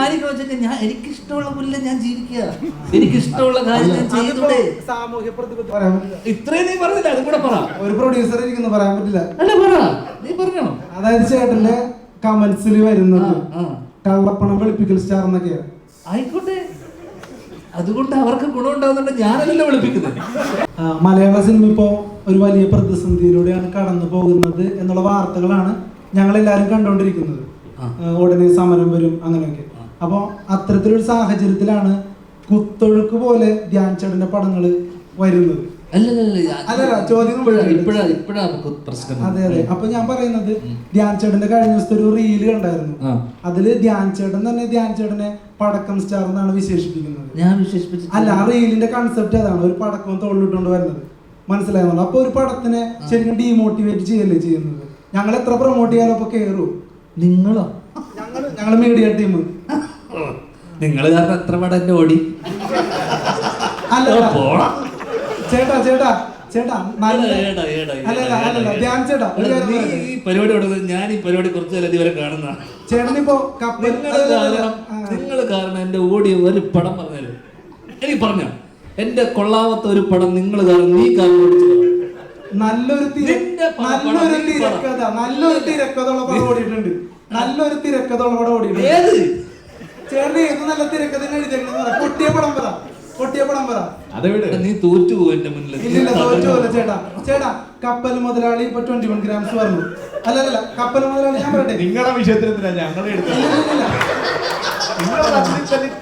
വെച്ചാൽ ഞാൻ എനിക്ക് ഇഷ്ടമുള്ള പോലെ ഞാൻ ജീവിക്കുക. എനിക്ക് ഇഷ്ടമുള്ള കാര്യം ഞാൻ ചെയ്തൂടെ സാമൂഹ്യ പ്രതിബദ്ധത. പറയാൻ പറ്റില്ല. ഇത്രയും നീ പറഞ്ഞില്ല അതും കൂടെ പറ. ഒരു പ്രൊഡ്യൂസർ ഇരിക്കുന്നു പറയാൻ പറ്റില്ല. അല്ല പറ. നീ പറഞ്ഞോ. അതായത് ചേട്ടന്റെ കമന്റ്സിൽ വരുന്നത്. കള്ളപ്പണം വെളുപ്പിക്കൽ സ്റ്റാർ എന്നൊക്കെയാണ് ആയിക്കോട്ടെ. അതുകൊണ്ട് അവർക്ക് ഗുണമുണ്ടാകുന്നുണ്ട് ഞാനല്ലല്ലോ വിളിപ്പിക്കുന്നത്. മലയാള സിനിമ ഇപ്പോൾ ഒരു വലിയ പ്രതിസന്ധിയിലൂടെയാണ് കടന്നു പോകുന്നത് എന്നുള്ള വാർത്തകളാണ് ഞങ്ങൾ എല്ലാരും കണ്ടുകൊണ്ടിരിക്കുന്നത് ഉടനെ സമരം വരും അങ്ങനെയൊക്കെ. അപ്പോൾ അത്തരത്തിലൊരു സാഹചര്യത്തിലാണ് കുത്തൊഴുക്ക് പോലെ ധ്യാൻ ചേട്ടന്റെ പടങ്ങൾ വരുന്നത്. അതെ അതെ അപ്പൊ ഞാൻ പറയുന്നത് ധ്യാൻ ചേട്ടന്റെ കഴിഞ്ഞ ദിവസത്തെ ഒരു റീൽ കണ്ടായിരുന്നു. അതിൽ ധ്യാൻ ചേട്ടൻ തന്നെ ധ്യാൻ ചേട്ടനെ പടക്കം സ്റ്റാർ എന്നാണ് വിശേഷിപ്പിക്കുന്നത്. ഞാൻ വിശേഷിപ്പിച്ചു അല്ല ആ റീലിന്റെ കൺസെപ്റ്റ് അതാണ് ഒരു പടക്കം തോളിലിട്ടുകൊണ്ട് വരുന്നത്. മനസ്സിലായെന്നുള്ളു അപ്പൊ ഒരു പടത്തിനെ ശരിക്കും ഡീമോട്ടിവേറ്റ് ചെയ്യല്ലേ ചെയ്യുന്നത്? ഞങ്ങൾ എത്ര പ്രൊമോട്ട് ചെയ്യാലോ അപ്പൊ കേറൂ. നിങ്ങളോ? ഞങ്ങൾ ഞങ്ങൾ മീഡിയ ടീം നിങ്ങൾ കാരണം എത്ര പടം എന്റെ ഓടി അല്ല പോടാ. ചേട്ടാ ചേട്ടാ ചേട്ടാ. ഈ പരിപാടി കൊടുക്കുന്നത് ഞാൻ ഈ പരിപാടി കുറച്ച് കാലം ഇതുവരെ കാണുന്ന ചേട്ടനിപ്പോ നിങ്ങൾ. കാരണം എന്റെ ഓടിയ ഒരു പടം പറഞ്ഞു എനിക്ക് പറഞ്ഞു. എന്റെ കൊള്ളാവത്ത ഒരു പടം നിങ്ങൾ കാരണം നീ കാരണം. നല്ലൊരു നല്ലൊരു തിരക്കഥ നല്ലൊരു തിരക്കഥ ഓടിയിട്ടുണ്ട്. നല്ലൊരു തിരക്കഥ ഓടിയിട്ടുണ്ട്. ഏത് ചേട്ടൻ ഏത് നല്ല തിരക്കഥ എഴുതിയേക്കുന്നത് പറ. പൊട്ടിയ പടം പറ. പൊട്ടിയ പടം പറ. എടാ, നീ തോറ്റു പോകും എന്റെ മുന്നിൽ ഇല്ലില്ല തോറ്റുപോലെ ചേട്ടാ. ചേട്ടാ കപ്പൽ മുതലാളി ഇപ്പൊ ട്വന്റി വൺ ഗ്രാംസ് പറഞ്ഞു അല്ല അല്ല കപ്പൽ മുതലാളി ഞാൻ പറയട്ടെ. നിങ്ങളുടെ വിഷയത്തിൽ എന്തിനാ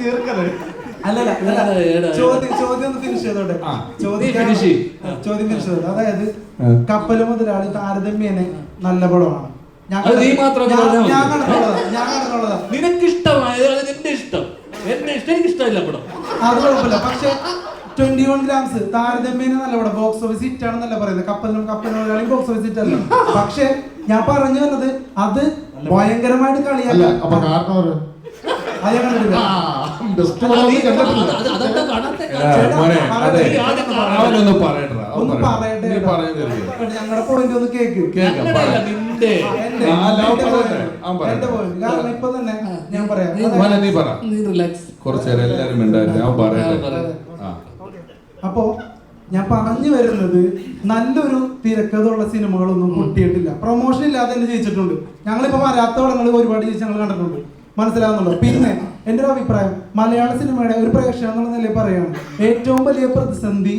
തീർക്കത് അല്ലല്ല. ചോദ്യം ചോദ്യം ഒന്ന് ഫിനിഷ് ചെയ്തോട്ടെ. ചോദ്യം ഫിനിഷ് ചെയ്തോട്ടെ. അതായത്. കപ്പൽ മുതലാളി താരതമ്യേനെ നല്ല പടമാണ്. ഞാൻ അത് മാത്രം ഞാൻ- ഞാൻ കണ്ടിട്ടുള്ളതാ നിനക്ക് ഇഷ്ടമായത് അത് നിന്റെ ഇഷ്ടം എന്റെ ഇഷ്ടം എനിക്ക് ഇഷ്ടമില്ല പടം അത് കുഴപ്പമില്ല. പക്ഷെ ട്വന്റി വൺ ഗ്രാംസ് താരതമ്യേന നല്ല പടം ബോക്സ് ഓഫീസ് ഹിറ്റ് ആണെന്നല്ല പറയുന്നത്. കപ്പലിനും കപ്പലിനും ബോക്സ് ഓഫീസ് ഹിറ്റ് അല്ല? പക്ഷെ ഞാൻ പറഞ്ഞു വന്നത് അത് ഭയങ്കരമായിട്ട് അല്ല കളിയല്ല അപ്പൊ കാരണം ഒരു- കണ്ടിട്ടില്ല. അവനൊന്ന് ഞങ്ങളുടെ പോയിന്റ് ഒന്ന് കേൾക്കാം. കാരണം ഇപ്പൊ തന്നെ ഞാൻ പറയാം. എല്ലാരും ഞാൻ പറയട്ടെ. അപ്പോ ഞാൻ പറഞ്ഞു വരുന്നത് നല്ലൊരു തിരക്കഥയുള്ള സിനിമകളൊന്നും കിട്ടിയിട്ടില്ല പ്രൊമോഷൻ ഇല്ലാതെ തന്നെ ജയിച്ചിട്ടുണ്ട്. ഞങ്ങളിപ്പോ വരാത്ത പടങ്ങൾ ഒരുപാട് ജയിച്ച് ഞങ്ങൾ കണ്ടിട്ടുണ്ട്. മനസ്സിലാവുന്നുള്ളൂ പിന്നെ എന്റെ ഒരു അഭിപ്രായം മലയാള സിനിമയുടെ ഒരു പ്രേക്ഷകൻ എന്നുള്ള നിലയിൽ പറയാണ് ഏറ്റവും വലിയ പ്രതിസന്ധി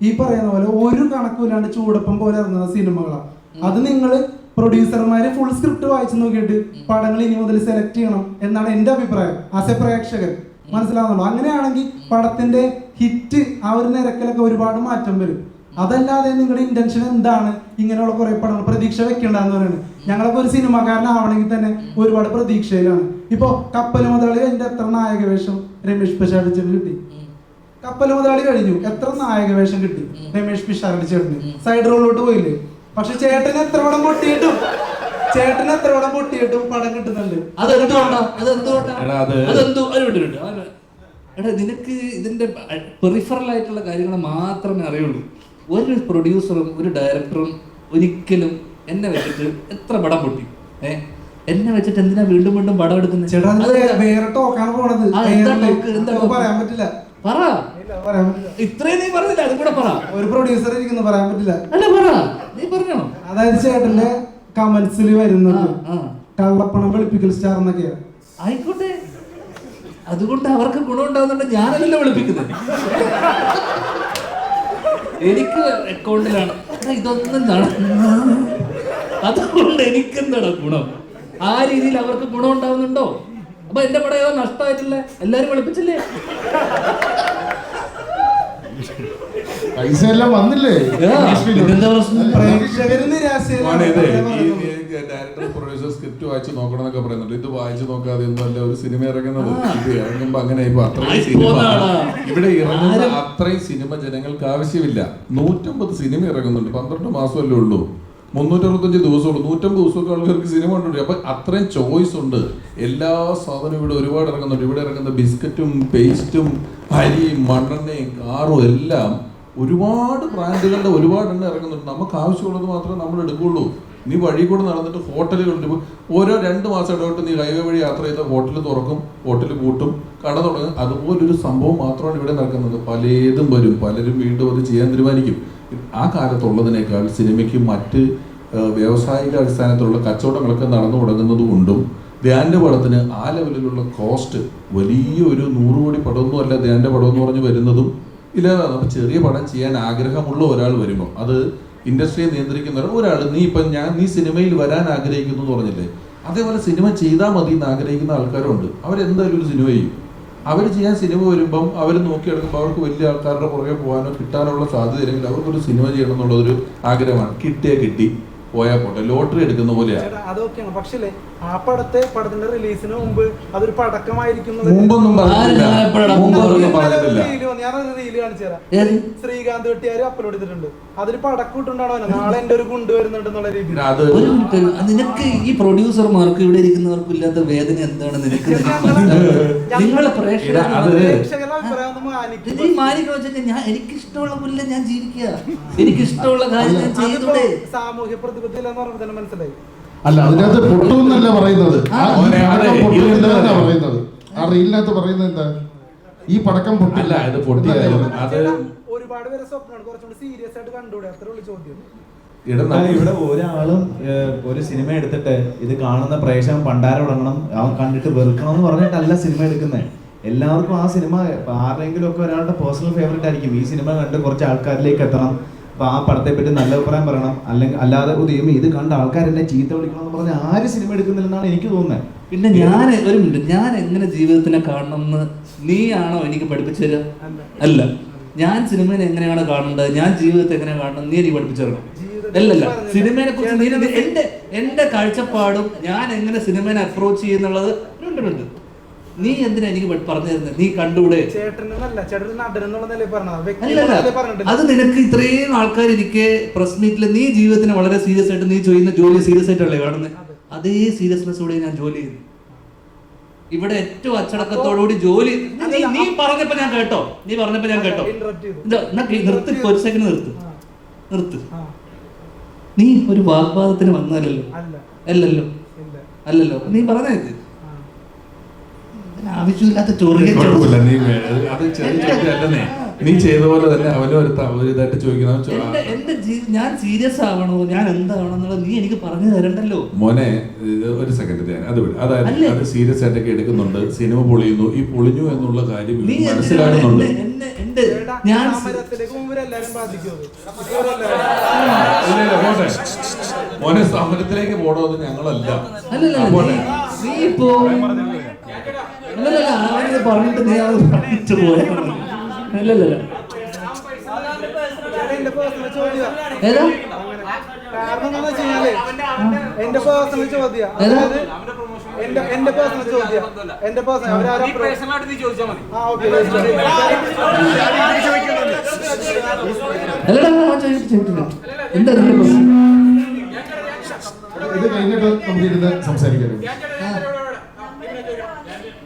ഈ പറയുന്ന പോലെ ഒരു കണക്കുമില്ലാണ്ട് ചൂടപ്പം പോലെ ഇറങ്ങുന്ന സിനിമകളാണ് അത് നിങ്ങൾ പ്രൊഡ്യൂസർമാര് ഫുൾ സ്ക്രിപ്റ്റ് വായിച്ചു നോക്കിയിട്ട് പടങ്ങൾ ഇനി മുതൽ സെലക്ട് ചെയ്യണം എന്നാണ് എന്റെ അഭിപ്രായം ആസ് എ പ്രേക്ഷകൻ. മനസ്സിലാവുന്നുള്ളൂ അങ്ങനെയാണെങ്കിൽ പടത്തിന്റെ ഹിറ്റ് ആ ഒരു നിരക്കിലൊക്കെ ഒരുപാട് മാറ്റം വരും. അതല്ലാതെ നിങ്ങളുടെ ഇന്റൻഷൻ എന്താണ്? ഇങ്ങനെയുള്ള കുറെ പടങ്ങൾ പ്രതീക്ഷ വെക്കണ്ടെന്ന് പറയുന്നത്. ഞങ്ങളൊക്കെ ഒരു സിനിമാക്കാരനാവണമെങ്കിൽ തന്നെ ഒരുപാട് പ്രതീക്ഷയിലാണ്. ഇപ്പോ കപ്പൽ മുതലാളി എന്റെ എത്ര നായക വേഷം രമേഷ് പിഷാടിച്ചേട്ടന് കിട്ടി? കപ്പൽ മുതലാളി കഴിഞ്ഞു. എത്ര നായക വേഷം കിട്ടി? രമേഷ് പിഷാരടി ചേട്ടന്. സൈഡ് റോളിലോട്ട് പോയില്ലേ? പക്ഷെ ചേട്ടന് എത്ര പടം പൊട്ടിയിട്ടും ചേട്ടന് എത്ര പടം പൊട്ടിയിട്ടും പടം കിട്ടുന്നുണ്ട്. എടാ നിനക്ക് ഇതിന്റെ പെറിഫറൽ ആയിട്ടുള്ള കാര്യങ്ങൾ മാത്രമേ അറിയുള്ളൂ. ഒരു പ്രൊഡ്യൂസറും ഒരു ഡയറക്ടറും ഒരിക്കലും എന്നെ വെച്ചിട്ട് എത്ര പടം പൊട്ടി. ഏ? എന്നെ വെച്ചിട്ട് എന്തിനാ വീണ്ടും വീണ്ടും പടം എടുക്കുന്നത്? പറയാൻ പറ്റില്ല. പറ. ഇത്രയും നീ പറഞ്ഞില്ല അതും കൂടെ പറ. ഒരു പ്രൊഡ്യൂസർ ഇരിക്കുന്നു പറയാൻ പറ്റില്ല. അല്ല പറ. നീ പറഞ്ഞോ. അതായത് ചേട്ടന്റെ കമന്റ്സിൽ വരുന്നത്. കള്ളപ്പണം വെളുപ്പിക്കൽ സ്റ്റാർ എന്നൊക്കെയാണ്. ആയിക്കോട്ടെ. അതുകൊണ്ട് അവർക്ക് ഗുണം ഉണ്ടാവുന്നുണ്ട് ഞാനല്ലല്ലോ വിളിപ്പിക്കുന്നത്. എനിക്ക് അക്കൗണ്ടിലാണ് ഇതൊന്നും നടന്ന അതുകൊണ്ട് എനിക്കെന്താടാ ഗുണം? ആ രീതിയിൽ അവർക്ക് ഗുണം ഉണ്ടാവുന്നുണ്ടോ? അപ്പൊ എന്റെ പടയോ നഷ്ടമായിട്ടില്ലേ എല്ലാരും വിളിപ്പിച്ചില്ലേ? പൈസ എല്ലാം വന്നില്ലേ? ഡയറക്ടർ പ്രൊഡ്യൂസർ സ്ക്രിപ്റ്റ് വായിച്ച് നോക്കണം എന്നൊക്കെ പറയുന്നുണ്ട്. ഇത് വായിച്ച് നോക്കാതെ ഒന്നുമല്ല ഒരു സിനിമ ഇറങ്ങുന്നത്. ഇത് ഇറങ്ങുമ്പോ അങ്ങനെ ഇപ്പൊ അത്രയും ആയി സിനിമ പോന്നാടാ. ഇവിടെ ഇറങ്ങുന്ന അത്രയും സിനിമ ജനങ്ങൾക്ക് ആവശ്യമില്ല. നൂറ്റമ്പത് സിനിമ ഇറങ്ങുന്നുണ്ട്. പന്ത്രണ്ട് മാസമല്ലേ ഉള്ളൂ. മുന്നൂറ്ററുപത്തഞ്ച് ദിവസമുള്ളൂ. നൂറ്റമ്പത് ദിവസമൊക്കെ ആൾക്കാർക്ക് സിനിമ കണ്ടുണ്ട് അപ്പൊ അത്രയും ചോയ്സ് ഉണ്ട്. എല്ലാ സാധനവും ഇവിടെ ഒരുപാട് ഇറങ്ങുന്നുണ്ട്. ഇവിടെ ഇറങ്ങുന്ന ബിസ്ക്കറ്റും പേസ്റ്റും അരിയും മണ്ണെണ്ണയും കാറും എല്ലാം ഒരുപാട് ബ്രാൻഡുകളുടെ ഒരുപാട് എണ്ണം ഇറങ്ങുന്നുണ്ട്. നമുക്ക് ആവശ്യമുള്ളത് മാത്രമേ നമ്മൾ എടുക്കുള്ളൂ നീ വഴി കൂടെ നടന്നിട്ട് ഹോട്ടലുകളുണ്ട് ഓരോ രണ്ട് മാസം ഇടവിട്ട് നീ ഹൈവേ വഴി യാത്ര ചെയ്ത ഹോട്ടൽ തുറക്കും ഹോട്ടൽ പൂട്ടും കട തുടങ്ങും. അതുപോലൊരു സംഭവം മാത്രമാണ് ഇവിടെ നടക്കുന്നത്. പലതും വരും. പലരും വീണ്ടും അത് ചെയ്യാൻ തീരുമാനിക്കും. ആ കാലത്തുള്ളതിനേക്കാൾ സിനിമയ്ക്ക് മറ്റ് വ്യാവസായിക അടിസ്ഥാനത്തിലുള്ള കച്ചവടങ്ങളൊക്കെ നടന്നു തുടങ്ങുന്നത് കൊണ്ടും ധ്യാന്റെ പടത്തിന് ആ ലെവലിലുള്ള കോസ്റ്റ് വലിയ ഒരു നൂറ് കോടി പടമൊന്നും അല്ല ധ്യാന്റെ പടം എന്ന് പറഞ്ഞ് വരുന്നതും ഇല്ലാതാണ് അപ്പൊ ചെറിയ പടം ചെയ്യാൻ ആഗ്രഹമുള്ള ഒരാൾ വരുമ്പോൾ അത് ഇൻഡസ്ട്രിയെ നിയന്ത്രിക്കുന്ന ഒരാൾ നീ ഇപ്പം ഞാൻ നീ സിനിമയിൽ വരാൻ ആഗ്രഹിക്കുന്നു എന്ന് പറഞ്ഞില്ലേ? അതേപോലെ സിനിമ ചെയ്താൽ മതി എന്ന് ആഗ്രഹിക്കുന്ന ആൾക്കാരുണ്ട്. അവരെന്തായാലും ഒരു സിനിമ ചെയ്യും. അവർ ചെയ്യാൻ സിനിമ വരുമ്പം അവർ നോക്കിയെടുക്കുമ്പോൾ അവർക്ക് വലിയ ആൾക്കാരുടെ പുറകെ പോകാനോ കിട്ടാനുള്ള സാധ്യതയില്ലെങ്കിൽ അവർക്കൊരു സിനിമ ചെയ്യണം എന്നുള്ളൊരു ആഗ്രഹമാണ്. കിട്ടിയേ കിട്ടി. പോയാൽ പോട്ടെ ലോട്ടറി എടുക്കുന്ന പോലെയാണ് അതൊക്കെയാണ്. പക്ഷേ ആ പടത്തെ പടത്തിന്റെ റിലീസിന് മുമ്പ് അതൊരു പടക്കമായിരിക്കും എന്നുള്ള- മുമ്പൊന്നും. ഞാനൊരു റീൽ കാണിച്ചു തരാം. ശ്രീകാന്ത് വെട്ടിയാര് അപ്ലോഡ് ചെയ്തിട്ടുണ്ട്. അതൊരു പടക്കം ഇട്ടുണ്ടാണോ നാളെ എന്റെ ഒരു ഗുണ്ട് വരുന്നുണ്ടെന്നുള്ള രീതിയിൽ. അത് നിനക്ക് ഈ പ്രൊഡ്യൂസർമാർക്ക് ഇവിടെ ഇരിക്കുന്നവർക്കും ഇല്ലാത്ത വേദന എന്താണ്? നിനക്ക്? നിങ്ങളെ പ്രേക്ഷകർ മാനിക്കും. വെച്ചാൽ ഞാൻ എനിക്ക് ഇഷ്ടമുള്ള പുല്ല ഞാൻ ജീവിക്കുക. എനിക്ക് ഇഷ്ടമുള്ള കാര്യം ഞാൻ ചെയ്തൂടെ സാമൂഹ്യ മനസ്സിലായി അല്ല അതിനകത്ത് പറയുന്നത്. അതെ, ഇത് പൊട്ടുമെന്നല്ല എന്താ പറയുന്നത്. ആ റീലിനകത്ത് പറയുന്നത് എന്താ? ഈ പടക്കം പൊട്ടില്ല അല്ല ഇത് പൊട്ടിയാലും അത് ഒരുപാട് പേരെ സ്വപ്നമാണ്. കുറച്ചുകൂടി സീരിയസ് ആയിട്ട് കണ്ടുകൂടെ അത്ര ഉള്ളു ചോദ്യം. ഇട ഇവിടെ ഒരാളും ഒരു സിനിമ എടുത്തിട്ട് ഇത് കാണുന്ന പ്രേക്ഷകൻ പണ്ടാരം തുടങ്ങണം അവൻ കണ്ടിട്ട് വെറുക്കണം എന്ന് പറഞ്ഞിട്ടല്ല സിനിമ എടുക്കുന്നത് എല്ലാവർക്കും ആ സിനിമ ആരെങ്കിലും ഒക്കെ ഒരാളുടെ പേഴ്സണൽ ഫേവറേറ്റ് ആയിരിക്കും. ഈ സിനിമ കണ്ട് കുറച്ച് ആൾക്കാരിലേക്ക് എത്തണം. അപ്പൊ ആ പടത്തെ പറ്റി നല്ല അഭിപ്രായം പറയണം. അല്ലെങ്കിൽ അല്ലാതെ ഉദയം ഇത് കണ്ട ആൾക്കാരെന്നെ ചീത്ത വിളിക്കണം എന്ന് പറഞ്ഞ് ആര് സിനിമ എടുക്കുന്നില്ലെന്നാണ് എനിക്ക് തോന്നുന്നത്. പിന്നെ ഞാൻ ഒരു മിനിറ്റ് ഞാൻ എങ്ങനെ ജീവിതത്തിനെ കാണണം എന്ന് നീയാണോ എനിക്ക് പഠിപ്പിച്ചു തരിക? അല്ല. ഞാൻ സിനിമയെ എങ്ങനെയാണ് കാണേണ്ടത്? ഞാൻ ജീവിതത്തെ എങ്ങനെയാണ് കാണണം നീ എനിക്ക് പഠിപ്പിച്ചു തരണം. അല്ലല്ല. സിനിമയെ കുറിച്ച് എന്റെ എന്റെ കാഴ്ചപ്പാടും ഞാൻ എങ്ങനെ സിനിമയെ അപ്രോച്ച് ചെയ്യുന്നുള്ളത്? ഉണ്ട്. നീ എന്തിനാ എനിക്ക് പറഞ്ഞു തരുന്നത് നീ പറഞ്ഞിട്ടില്ല. അത് നിനക്ക് ഇത്രയും ആൾക്കാർ ഇരിക്കെ പ്രസ് മീറ്റിൽ നീ ജീവിതത്തിന് വളരെ സീരിയസ് ആയിട്ട് നീ ചെയ്യുന്ന ജോലി സീരിയസ് ആയിട്ടല്ലേ കാണുന്നത് അതേ സീരിയസ്നെസ്സോടെ ഞാൻ ജോലി ചെയ്യുന്നു. ഇവിടെ ഏറ്റവും അച്ചടക്കത്തോടുകൂടി ജോലി നീ പറഞ്ഞപ്പോ ഞാൻ കേട്ടോ. നീ പറഞ്ഞപ്പോ ഞാൻ കേട്ടോ. നിർത്തി ഒരു സെക്കൻഡ് നിർത്ത്. നിർത്ത്. നീ ഒരു വാഗ്വാദത്തിന് വന്നതല്ലോ അല്ല. അല്ലല്ലോ. അല്ലല്ലോ. നീ പറഞ്ഞേക്ക്. ഇതിന് ആവശ്യമില്ലാത്ത ചൊറിയ കുഴപ്പമില്ല. നീ അത് ചെറിയ ചോദ്യമല്ലെന്നേ നീ ചെയ്ത പോലെ തന്നെ അവനും ഒരു ഒരു ഇതായിട്ട് ചോദിക്കുന്ന എന്റെ ഞാൻ സീരിയസ് ആവണോ? ഞാൻ എന്താവണമെന്നുള്ളത് നീ എനിക്ക് പറഞ്ഞു തരണ്ടല്ലോ. മോനെ ഒരു സെക്കൻഡ് ഞാൻ അത് വിടും. അതായത് അത് സീരിയസ് ആയിട്ടൊക്കെ എടുക്കുന്നുണ്ട്. സിനിമ പൊളിയുന്നു. ഈ പൊളിഞ്ഞു എന്നുള്ള കാര്യം മനസ്സിലാകുന്നുണ്ട്. ഞാൻ സമരത്തിലേക്ക് അത്. മോനെ സമരത്തിലേക്ക് ഞങ്ങളല്ല. ആ, പോട്ടെ. നീ നീ ഇപ്പോ അല്ലല്ല പറഞ്ഞിട്ട് നീ അത് പറഞ്ഞിട്ട് പോയാ. എന്റെ പേഴ്സണൽ ചോദ്യം ഏതാ? കാരണം എന്താണെന്ന് വെച്ച് എന്റെ പേഴ്സണൽ ചോദ്യം. ഏതാ? അതായത് എന്റെ എന്റെ പേഴ്സണൽ ചോദ്യം. എന്റെ പേഴ്സണൽ അവരാരും ആ ഓക്കെ എന്താ ഇത് കഴിഞ്ഞിട്ട് നമുക്ക് ഇരുന്ന് സംസാരിക്കാം ആ അല്ല പിന്നെ എടാ ആ റീൽ ഉൾപ്പെടെ എല്ലാം കോമഡി ആയിട്ട് തന്നെയാണ് പറയുന്നത്. എടാ,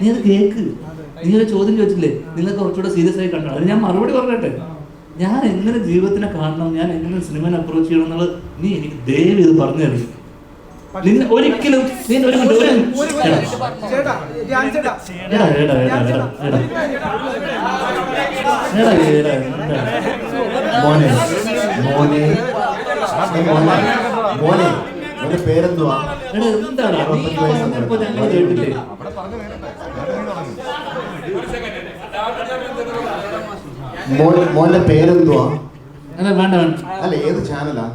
നീ അത് കേക്ക്. നീ ഒരു ചോദ്യം ചോദിച്ചില്ലേ? നിങ്ങൾക്ക് കുറച്ചുകൂടെ സീരിയസ് ആയി കണ്ടോ. അത് ഞാൻ മറുപടി പറഞ്ഞിട്ടെ. ഞാൻ എങ്ങനെ ജീവിതത്തിനെ കാണണം? ഞാൻ എങ്ങനെ സിനിമനെ അപ്രോച്ച് ചെയ്യണം എന്നുള്ളത് നീ എനിക്ക് ദയവ് ഇത് പറഞ്ഞു തരണം. നിന്നെ ഒരിക്കലും നീ ഒരു മോനെ മോനെ. മോന്റെ പേരെന്തുവാ എടാ, എന്താണ് കേട്ടില്ലേ മോന്റെ പേരെന്തുവാ അല്ല വേണ്ട വേണ്ട അല്ല ഏത് ചാനലാ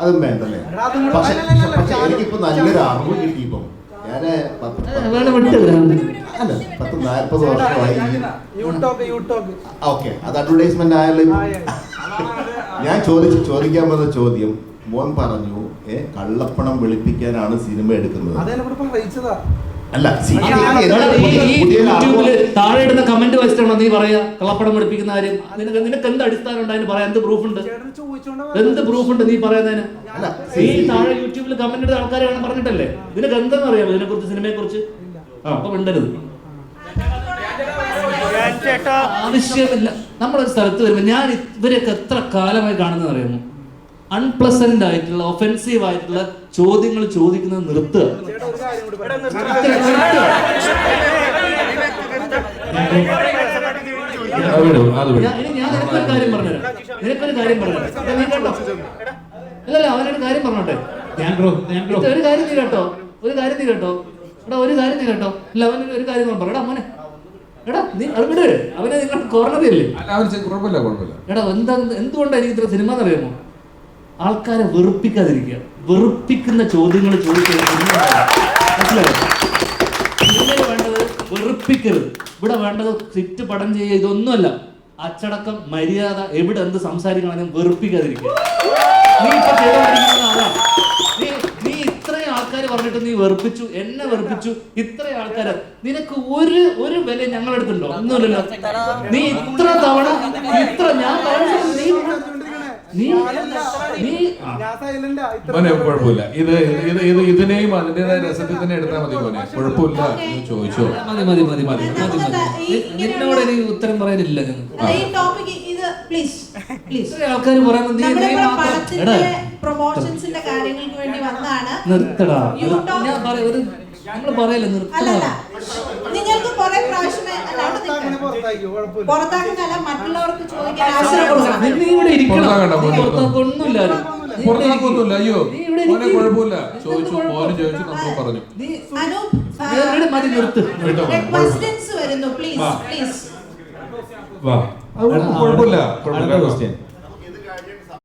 അതും വേണ്ടല്ലേ പക്ഷെ പക്ഷെ എനിക്കിപ്പോ നല്ലൊരു അറിവ് കിട്ടിയിപ്പോ ഞാൻ വേണ്ട വിട്ട് അല്ല പത്ത് നാല്പത് വർഷമായി ഓക്കെ അത് അഡ്വർടൈസ്മെന്റ് ആയാലും ആയ ഞാൻ ചോദിച്ചു ചോദിക്കാൻ വന്ന ചോദ്യം മോൻ പറഞ്ഞു ഏ കള്ളപ്പണം വെളുപ്പിക്കാനാണ് സിനിമ എടുക്കുന്നത്. അല്ല താഴെ ഇടുന്ന കമന്റ് വെച്ചിട്ടാണോ നീ പറയാ കള്ളപ്പണം പഠിപ്പിക്കുന്ന കാര്യം? നിനക്ക് നിനക്ക് എന്ത് അടിസ്ഥാനം ഉണ്ട് അതിന് പറയാൻ? എന്ത് പ്രൂഫ് ഉണ്ട് എന്ത് പ്രൂഫ് ഉണ്ട് നീ പറയുന്നതിന്? അല്ല, ഈ താഴെ യൂട്യൂബിൽ കമന്റ് ഇടുന്ന ആൾക്കാരെ വേണം പറഞ്ഞിട്ടല്ലേ? നിനക്ക് എന്തെന്ന് അറിയാമോ ഇതിനെ കുറിച്ച് സിനിമയെ കുറിച്ച് ആ അപ്പൊ മിണ്ടരുത്. ആവശ്യമില്ല. നമ്മളൊരു സ്ഥലത്ത് വരുമ്പോൾ ഞാൻ ഇവരെയൊക്കെ എത്ര കാലമായി കാണുന്നത് അറിയുന്നു അൺപ്ലസന്റ് ആയിട്ടുള്ള ഒഫെൻസീവ് ആയിട്ടുള്ള ചോദ്യങ്ങൾ ചോദിക്കുന്നത് നിർത്തുക. ഞാൻ- നിനക്കൊരു കാര്യം പറഞ്ഞുതരാം. നിനക്കൊരു കാര്യം പറഞ്ഞുതരാം. നീ കേട്ടോ അല്ലല്ല അവനൊരു കാര്യം പറഞ്ഞോട്ടെ? ഒരു കാര്യം നീ കേട്ടോ. ഒരു കാര്യം നീ കേട്ടോ. എടാ ഒരു കാര്യം നീ കേട്ടോ. അല്ല അവൻ ഒരു കാര്യം ഞാൻ എടാ മോനെ. എടാ നീ അത് അവനെ നിങ്ങൾ ചെയ്ത് കുഴപ്പമില്ല കുഴപ്പമില്ല. എടാ എന്താ എന്തുകൊണ്ടാണ് ഇത്ര സിനിമ എന്നറിയാമോ ആൾക്കാരെ വെറുപ്പിക്കാതിരിക്കുക. വെറുപ്പിക്കുന്ന ചോദ്യങ്ങൾ ചോദിക്കുക മനസ്സിലായോ? സിനിമയിൽ വേണ്ടത് വെറുപ്പിക്കരുത്. ഇവിടെ വേണ്ടത് സിറ്റ് പടം ചെയ്യുക ഇതൊന്നുമല്ല. അച്ചടക്കം മര്യാദ എവിടെ എന്ത് സംസാരിക്കണമെങ്കിലും വെറുപ്പിക്കാതിരിക്കുക. നീ ഇപ്പൊ ചെയ്തുകൊണ്ടിരിക്കുന്നത് അതാണ് നീ നീ ഇത്രയും ആൾക്കാർ പറഞ്ഞിട്ട് നീ വെറുപ്പിച്ചു എന്നെ വെറുപ്പിച്ചു ഇത്ര ആൾക്കാര്. നിനക്ക് ഒരു ഒരു വില ഞങ്ങളെടുത്തുണ്ടോ ഒന്നുമില്ലല്ലോ. നീ ഇത്ര തവണ ഇത്ര ഞാൻ നീ നീ നീ ഞാൻ silent ആ. ഇത്ര മോനെ കുഴപ്പമില്ല. ഇത് ഇത് ഇത് ഇതിനെയും അതിന്റേതായ രസത്തിൽ തന്നെ എടുത്താൽ മതി മോനെ. കുഴപ്പമില്ല. ചോദിച്ചോ? മതി മതി മതി മതി മതി മതി. നി- നിന്നോട് എനിക്ക് ഉത്തരം പറയാനില്ല ഞങ്ങൾ അല്ല, ഈ ടോപ്പിക് ഇത് പ്ലീസ് പ്ലീസ് ഇത്രയും ആൾക്കാർ പറയുന്നത് പ്രൊമോഷൻസിന്റെ കാര്യങ്ങൾക്ക് വേണ്ടി വന്നാണ് നിർത്തടാ. ഞാൻ പറയാ ഒരു നമ്മൾ പറയല്ലേ നിർത്തടാ. നിങ്ങൾക്ക് കുറെ നിൽക്കണം. പുറത്താക്കിയോ മറ്റുള്ളവർക്ക് ചോദിക്കാൻ അവസരം കൊടുക്കണം നീ ഇവിടെ ഇരിക്കണം. പുറത്താക്കൊന്നുമില്ല. പുറത്താക്കൊന്നുമില്ല അയ്യോ നീ ഇവിടെ കുഴപ്പമില്ല. ചോദിച്ചു കുഴപ്പം? ചോദിച്ചു നമ്മൾ പറഞ്ഞു. മതി നിർത്ത്. വരുന്നു പ്ലീസ്. പ്ലീസ് വാ. കുഴപ്പമില്ല. കുഴപ്പമില്ല. ക്വസ്റ്റ്യൻ